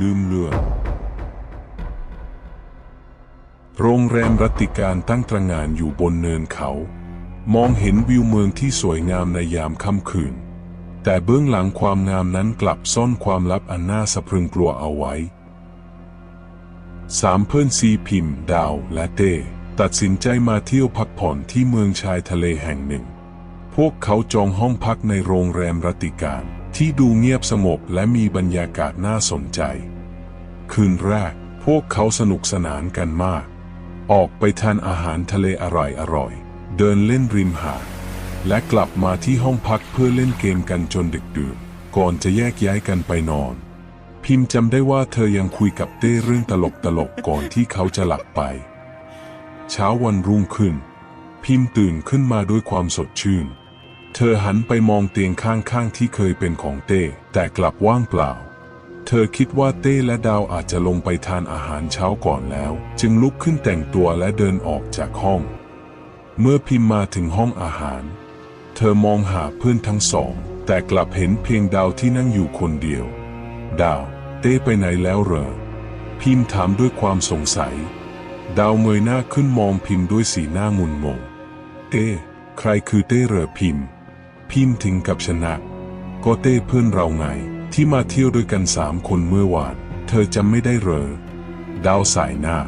ลืมเลือนโรงแรมรัติการตั้งตระงานอยู่บนเนินเขา มองเห็นวิวเมืองที่สวยงามในยามค่ำคืน แต่เบื้องหลังความงามนั้นกลับซ่อนความลับอันน่าสะพรึงกลัวเอาไว้สามเพื่อนซีพิมพ์ ดาว และเต้ตัดสินใจมาเที่ยวพักผ่อนที่เมืองชายทะเลแห่งหนึ่ง พวกเขาจองห้องพักในโรงแรมรัติการ ที่ดูเงียบสงบและมีบรรยากาศน่าสนใจ คืนแรกพวกเขาสนุกสนานกันมาก ออกไปทานอาหารทะเลอร่อยๆ เดินเล่นริมหาด และกลับมาที่ห้องพักเพื่อเล่นเกมกันจนดึกดื่น ก่อนจะแยกย้ายกันไปนอน พิมพ์จำได้ว่าเธอยังคุยกับเต้เรื่องตลกตลกก่อนที่เขาจะหลับไป เช้าวันรุ่งขึ้น พิมพ์ตื่นขึ้นมาด้วยความสดชื่น เธอหันไปมองเตียงข้างๆที่เคยเป็นของเต้ แต่กลับว่างเปล่า เธอคิดว่าเต้และดาวอาจจะลงไปทานอาหารเช้าก่อนแล้ว จึงลุกขึ้นแต่งตัวและเดินออกจากห้อง เมื่อพิมพ์มาถึงห้องอาหาร เธอมองหาเพื่อนทั้งสอง แต่กลับเห็นเพียงดาวที่นั่งอยู่คนเดียว ดาว เต้ไปไหนแล้วเหรอ พิมพ์ถามด้วยความสงสัย ดาวเงยหน้าขึ้นมองพิมพ์ด้วยสีหน้างุนงง เต้ ใครคือเต้เหรอพิมพ์ พิมพ์ถึงกับชนะก็เต้เพื่อนเราไง ที่มาเที่ยวด้วยกันสามคนเมื่อวาน เธอจำไม่ได้เหรอ ดาวสายหน้า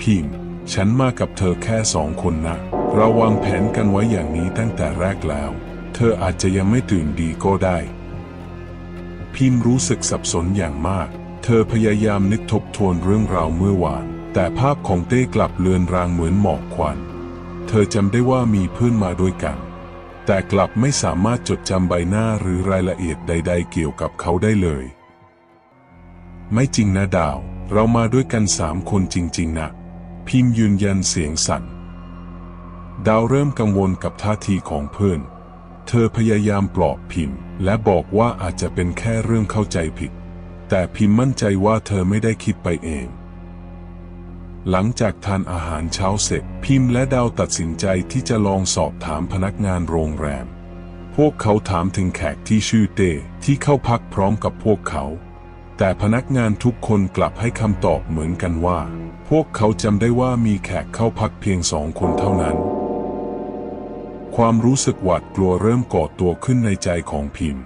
พิมพ์ฉันมากับเธอแค่สองคนนะ เราวางแผนกันไว้อย่างนี้ตั้งแต่แรกแล้ว เธออาจจะยังไม่ตื่นดีก็ได้ พิมพ์รู้สึกสับสนอย่างมาก เธอพยายามนึกทบทวนเรื่องราวเมื่อวาน แต่ภาพของเต้กลับเลือนรางเหมือนหมอกควัน เธอจำได้ว่ามีเพื่อนมาด้วยกัน แต่กลับไม่สามารถจดจำใบหน้าหรือรายละเอียดใด ๆ เกี่ยวกับเขาได้เลย ไม่จริงนะดาว เรามาด้วยกันสามคนจริง ๆนะพิมพ์ยืนยันเสียงสั่น ดาวเริ่มกังวลกับท่าทีของเพื่อน เธอพยายามปลอบพิมพ์ และบอกว่าอาจจะเป็นแค่เรื่องเข้าใจผิด แต่พิมพ์มั่นใจว่าเธอไม่ได้คิดไปเอง หลังจากทานอาหารเช้าเสร็จ พิมพ์และดาวตัดสินใจที่จะลองสอบถามพนักงานโรงแรม พวกเขาถามถึงแขกที่ชื่อเต้ที่เข้าพักพร้อมกับพวกเขา แต่พนักงานทุกคนกลับให้คำตอบเหมือนกันว่า พวกเขาจำได้ว่ามีแขกเข้าพักเพียงสองคนเท่านั้น ความรู้สึกหวาดกลัวเริ่มก่อตัวขึ้นในใจของพิมพ์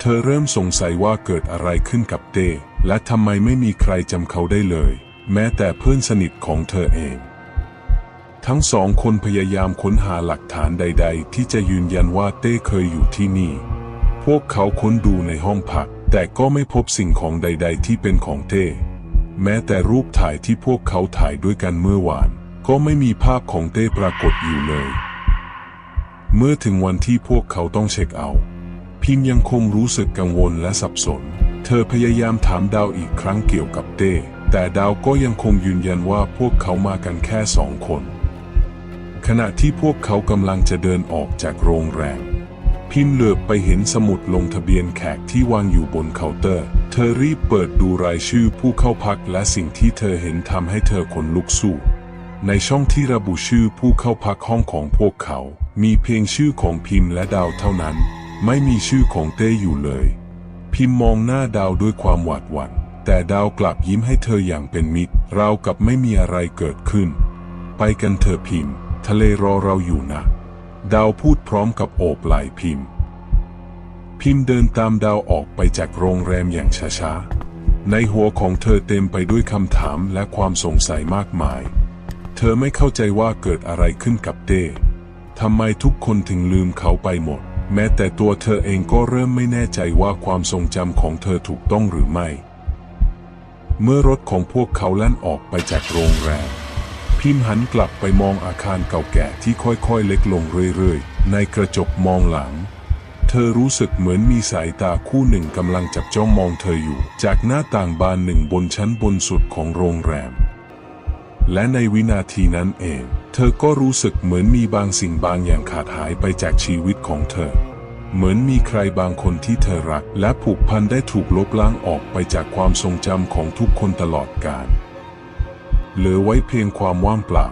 เธอเริ่มสงสัยว่าเกิดอะไรขึ้นกับเต้และทำไมไม่มีใครจำเขาได้เลย แม้แต่เพื่อนสนิทของเธอเอง ทั้งสองคนพยายามค้นหาหลักฐานใด ๆ ที่จะยืนยันว่าเต้เคยอยู่ที่นี่ พวกเขาค้นดูในห้องพัก แต่ก็ไม่พบสิ่งของใด ๆ ที่เป็นของเต้ แม้แต่รูปถ่ายที่พวกเขาถ่ายด้วยกันเมื่อวาน ก็ไม่มีภาพของเต้ปรากฏอยู่เลย เมื่อถึงวันที่พวกเขาต้องเช็คเอาท์พิมยังคงรู้สึกกังวลและสับสน เธอพยายามถามดาวอีกครั้งเกี่ยวกับเต้ แต่ดาวก็ยังคงยืนยันว่าพวกเขามากันแค่สองคน ขณะที่พวกเขากำลังจะเดินออกจากโรงแรมพิมพ์เหลือบไปเห็นสมุดลงทะเบียนแขกที่วางอยู่บนเคาน์เตอร์ เธอรีบเปิดดูรายชื่อผู้เข้าพักและสิ่งที่เธอเห็นทำให้เธอขนลุกสู้ ในช่องที่ระบุชื่อผู้เข้าพักห้องของพวกเขา มีเพียงชื่อของพิมพ์และดาวเท่านั้น ไม่มีชื่อของเต้อยู่เลย พิมพ์มองหน้าดาวด้วยความหวาดหวั่น แต่ดาวกลับยิ้มให้เธออย่างเป็นมิตรราวกับไม่มีอะไรเกิดขึ้น ไปกันเถอะพิมพ์ ทะเลรอเราอยู่นะ ดาวพูดพร้อมกับโอบไหล่พิมพ์ พิมพ์เดินตามดาวออกไปจากโรงแรมอย่างช้าๆ ในหัวของเธอเต็มไปด้วยคำถามและความสงสัยมากมาย เธอไม่เข้าใจว่าเกิดอะไรขึ้นกับเต้ทำไมทุกคนถึงลืมเขาไปหมด แม้แต่ตัวเธอเองก็เริ่มไม่แน่ใจว่าความทรงจำของเธอถูกต้องหรือไม่ เมื่อรถของพวกเขาแล่นออกไปจากโรงแรม พิมหันกลับไปมองอาคารเก่าแก่ที่ค่อยๆเล็กลงเรื่อยๆ ในกระจกมองหลัง เธอรู้สึกเหมือนมีสายตาคู่หนึ่งกำลังจับจ้องมองเธออยู่ จากหน้าต่างบานหนึ่งบนชั้นบนสุดของโรงแรม และในวินาทีนั้นเอง เธอก็รู้สึกเหมือนมีบางสิ่งบางอย่างขาดหายไปจากชีวิตของเธอ เหมือนมีใครบางคนที่เธอรัก และผูกพันได้ถูกลบล้างออกไปจากความทรงจำของทุกคนตลอดกาลเหลือไว้เพียงความว่างเปล่า